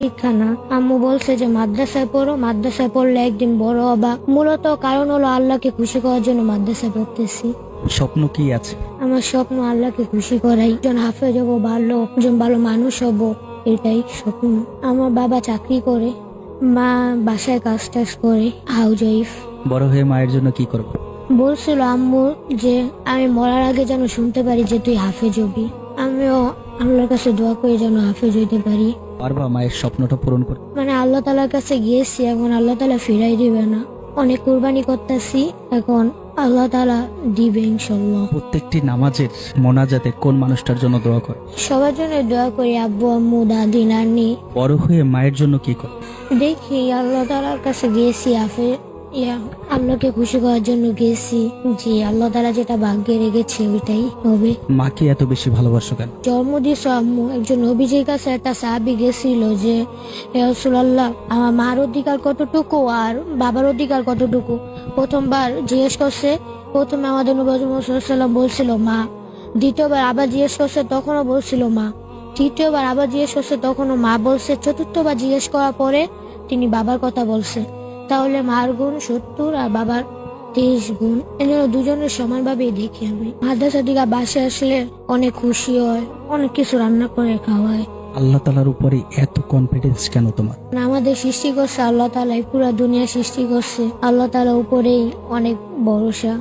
শিক্ষা না। আম্মু বলছে যে মাদ্রাসায় পড়ো মাদ্রাসায় পড়লে একদিন বড় হবা। মূলত কারণ হলো আল্লাহকে খুশি করার জন্য মাদ্রাসায় পড়তেছি। স্বপ্ন কি আছে? আমার স্বপ্ন আল্লাহকে খুশি করাই। একজন হাফেজ হব ভালো একজন ভালো মানুষ হব এটাই স্বপ্ন। আমার বাবা চাকরি করে মা বাসায় কাজ টাজ করে হাউস ওয়াইফ বড় হয়ে মায়ের জন্য কি করব? বলছিল আম্মু যে আমি মরার আগে যেন শুনতে পারি যে তুই হাফেজ হবি। আমিও আল্লাহর কাছে দোয়া করে যেন হাফেজ হইতে পারি। পারবা মায়ের স্বপ্নটা পূরণ করে? মানে আল্লাহ তালার কাছে গিয়েছি এখন আল্লাহ তালা ফিরাই দিবে না। অনেক কুরবানি করতেছি এখন আল্লাহ তালা দিবে ইনশাল্লাহ প্রত্যেকটি নামাজের মোনাজাতে কোন মানুষটার জন্য দোয়া করে? সবার জন্য দোয়া করি আব্বু আম্মু দাদি নানি। বড় হয়ে মায়ের জন্য কি করে? দেখি আল্লাহ তালার কাছে গিয়েছি আফে ইয়া আল্লাহকে খুশি করার জন্য গিয়েছি যে আল্লাহ তালা যেটা ভাগ্যে রেখেছে ওইটাই হবে। মাকে এত বেশি ভালোবাসো কেন? জন্ম দিয়েছ আম্মু একজন নবীজির কাছে একটা সাহাবি গেছিল যে রসুল্লাহ আমার মার অধিকার কতটুকু আর বাবার অধিকার কতটুকু? প্রথমবার জিজ্ঞেস করছে প্রথমে আমাদের নবীলাম বলছিল মা। দ্বিতীয়বার আবার জিজ্ঞেস করছে তখনও বলছিল মা? তৃতীয়বার আবার জিজ্ঞেস করছে তখনও মা? বলছে চতুর্থবার জিজ্ঞেস করার পরে তিনি বাবার কথা বলছে। তাহলে মার গুণ সত্তর আর বাবার তেইশ গুণ। এজন্য দুজনের সমানভাবেই দেখি আমি। মাদ্রাসা দিকে বাসে আসলে অনেক খুশি হয় অনেক কিছু রান্না করে খাওয়ায়। আল্লাহ তালার উপরে এত কনফিডেন্স কেন তোমার? আমাদের সৃষ্টি করছে আল্লাহ তালা পুরা দুনিয়া সৃষ্টি করছে। আল্লাহ তালা উপরেই অনেক ভরসা।